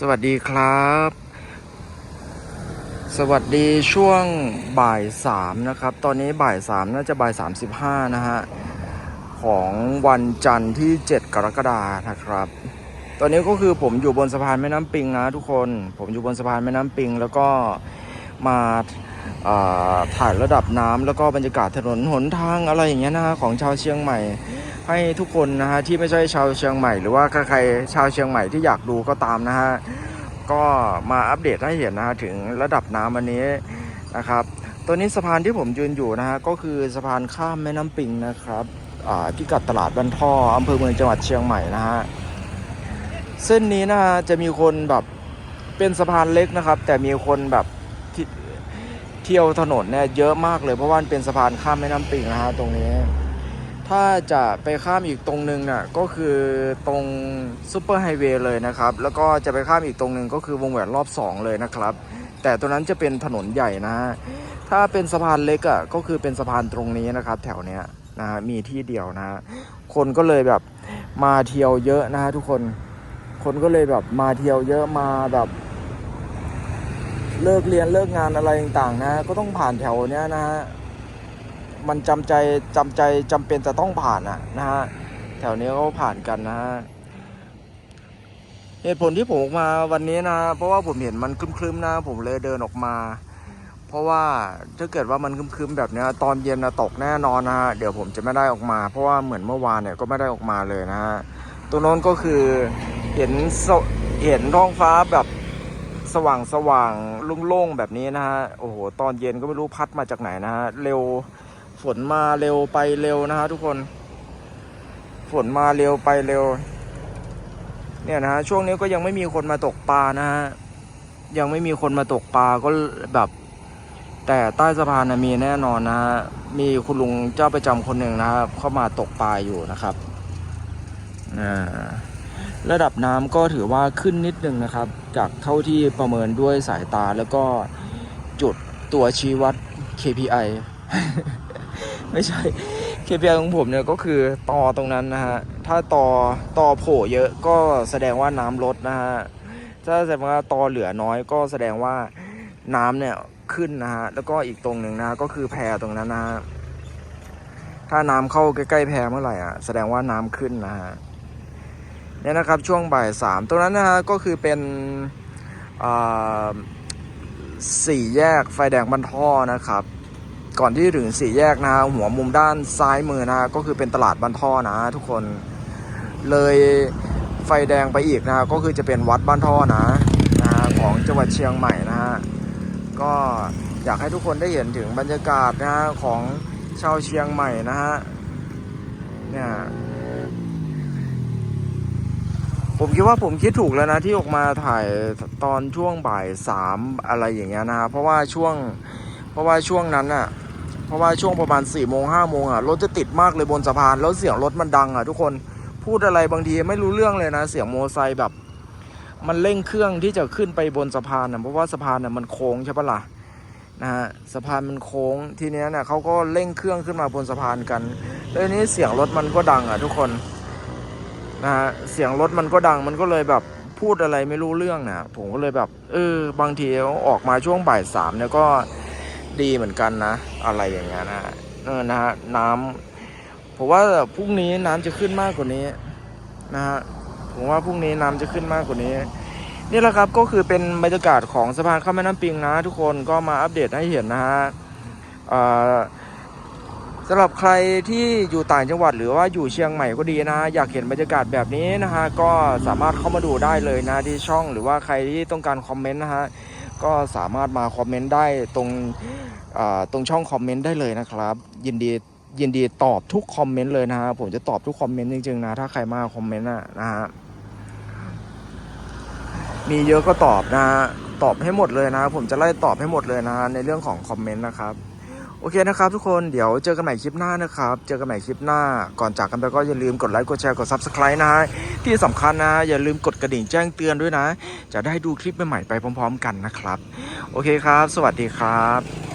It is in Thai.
สวัสดีครับ สวัสดีช่วงบ่ายสามนะครับ ตอนนี้บ่ายสามน่าจะบ่ายสามสิบห้านะฮะ ของวันจันทร์ที่7กรกฎานะครับ ตอนนี้ก็คือผมอยู่บนสะพานแม่น้ำปิงนะทุกคน ผมอยู่บนสะพานแม่น้ำปิง แล้วก็มาถ่ายระดับน้ำแล้วก็บรรยากาศถนนหนทางอะไรอย่างเงี้ยนะของชาวเชียงใหม่ ให้ทุกคนนะฮะที่ไม่ใช่ชาวเชียงใหม่ หรือว่าใครๆชาวเชียงใหม่ที่อยากดูก็ตามนะฮะก็มาอัปเดตให้เห็นนะฮะถึงระดับน้ำวันนี้นะครับตัวนี้สะพานที่ผมยืนอยู่นะฮะก็คือสะพานข้ามแม่น้ำปิงนะครับอ่าพิกัดตลาดบันท่ออำเภอเมืองจังหวัดเชียงใหม่นะฮะเส้นนี้นะฮะจะมีคนแบบเป็นสะพานเล็กนะครับ แต่มีคนแบบที่เที่ยวถนนเนี่ยเยอะมากเลยเพราะว่าเป็นสะพานข้ามแม่น้ำปิงนะฮะตรงนี้ ถ้าจะไปข้ามอีกตรงนึงน่ะก็คือตรงซูเปอร์ไฮเวย์เลยนะครับ แล้วก็จะไปข้ามอีกตรงนึงก็คือวงแหวนรอบ 2 เลยนะครับ แต่ตัวนั้นจะเป็นถนนใหญ่นะฮะถ้าเป็นสะพานเล็กอะก็คือเป็นสะพานตรงนี้นะครับ แถวเนี้ยนะฮะมีที่เดียวนะฮะคนก็เลยแบบมาเที่ยวเยอะนะฮะทุกคนคนก็เลยแบบมาเที่ยวเยอะมาแบบเลิกเรียนเลิกงานอะไรต่างๆนะ ก็ต้องผ่านแถวเนี้ยนะฮะ มันจำใจจำใจจำเป็นจะต้องผ่านอะนะฮะแถวนี้ก็ผ่านกันนะฮะเหตุผลที่ผมออกมาวันนี้นะ เพราะว่าผมเห็นมันคลึ้มๆนะ ผมเลยเดินออกมา เพราะว่าถ้าเกิดว่ามันคลึ้มๆแบบนี้ตอนเย็นนะตกแน่นอนนะฮะเดี๋ยวผมจะไม่ได้ออกมา เพราะว่าเหมือนเมื่อวานเนี่ยก็ไม่ได้ออกมาเลยนะฮะตัวโน้นก็คือเห็นเห็นท้องฟ้าแบบสว่างสว่างโล่งๆแบบนี้นะฮะโอ้โหตอนเย็นก็ไม่รู้พัดมาจากไหนนะฮะเร็ว ฝนมาเร็วไปเร็วนะฮะทุกคน ฝนมาเร็วไปเร็ว เนี่ยนะฮะช่วงนี้ก็ยังไม่มีคนมาตกปลานะฮะยังไม่มีคนมาตกปลาก็แบบ แต่ใต้สะพานนะมีแน่นอนนะฮะมีคุณลุงเจ้าประจำคนหนึ่งนะครับเข้ามาตกปลาอยู่นะครับระดับน้ำก็ถือว่าขึ้นนิดนึงนะครับ จากเท่าที่ประเมินด้วยสายตาแล้วก็จุดตัวชี้วัด KPI ไม่ใช่ KPI ของผมเนี่ยก็คือต่อตรงนั้นนะฮะ ถ้าต่อต่อโผล่เยอะก็แสดงว่าน้ำลดนะฮะ ถ้าแสดงว่าต่อเหลือน้อยก็แสดงว่าน้ำเนี่ยขึ้นนะฮะ แล้วก็อีกตรงหนึ่งนะก็คือแพรตรงนั้นนะฮะ ถ้าน้ำเข้าใกล้ๆแพรเมื่อไหร่อะแสดงว่าน้ำขึ้นนะฮะเนี่ยนะครับช่วงบ่ายสามตรงนั้นนะฮะก็คือเป็นสี่แยกไฟแดงบันท่อนะครับ ก่อนที่ถึงสี่แยกนะหัวมุมด้านซ้ายมือนะก็คือเป็นตลาดบันท่อนะ ทุกคนเลยไฟแดงไปอีกนะก็คือจะเป็นวัดบ้านท่อนะนะของจังหวัดเชียงใหม่นะฮะก็อยากให้ทุกคนได้เห็นถึงบรรยากาศนะของชาวเชียงใหม่นะฮะเนี่ยผมคิดว่าผมคิดถูกแล้วนะที่ออกมาถ่ายตอนช่วงบ่ายสามอะไรอย่างเงี้ยนะฮะเพราะว่าช่วงเพราะว่าช่วงนั้นอะ เพราะว่าช่วงประมาณ4ี่โมงห้าโมงอะรถจะติดมากเลยบนสะพานแล้วเสียงรถมันดังอะทุกคนพูดอะไรบางทีไม่รู้เรื่องเลยนะ เสียงโมอไซค์แบบ มันเร่งเครื่องที่จะขึ้นไปบนสะพานอะเพราะว่าสะพานอะมันโค้งใช่ปะล่ะนะฮะสะพานมันโค้งทีนี้เนี่ยเขาก็เร่งเครื่องขึ้นมาบนสะพานกันแล้วนี้เสียงรถมันก็ดังอะทุกคนนะฮะเสียงรถมันก็ดังมันก็เลยแบบพูดอะไรไม่รู้เรื่องนะผมก็เลยแบบเออบางทีออกมาช่วงบ่ายสามเนี่ยก็ ดีเหมือนกันนะ อะไรอย่างเงี้ยนะเออนะฮะน้ำผมว่าพรุ่งนี้น้ำจะขึ้นมากกว่านี้นะฮะผมว่าพรุ่งนี้น้ำจะขึ้นมากกว่านี้ นี่แหละครับก็คือเป็นบรรยากาศของสะพานข้ามแม่น้ำปิงนะ ทุกคนก็มาอัปเดตให้เห็นนะฮะสำหรับใครที่อยู่ต่างจังหวัดหรือว่าอยู่เชียงใหม่ก็ดีนะ อยากเห็นบรรยากาศแบบนี้นะฮะก็สามารถเข้ามาดูได้เลยนะที่ช่องหรือว่าใครที่ต้องการคอมเมนต์นะฮะ ก็สามารถมาคอมเมนต์ได้ตรงตรงช่องคอมเมนต์ได้เลยนะครับ ยินดียินดีตอบทุกคอมเมนต์เลยนะฮะผมจะตอบทุกคอมเมนต์จริงๆนะ ถ้าใครมาคอมเมนต์นะนะฮะมีเยอะก็ตอบนะฮะตอบให้หมดเลยนะ ผมจะไล่ตอบให้หมดเลยนะในเรื่องของคอมเมนต์นะครับ โอเคนะครับทุกคนเดี๋ยวเจอกันใหม่คลิปหน้านะครับ เจอกันใหม่คลิปหน้า ก่อนจากกันไปก็อย่าลืมกดไลค์กดแชร์กด s u b สไครต์นะฮะที่สำคัญนะ อย่าลืมกดกระดิ่งแจ้งเตือนด้วยนะ จะได้ดูคลิปใหม่ๆไปพร้อม ๆ กันนะครับ โอเคครับ สวัสดีครับ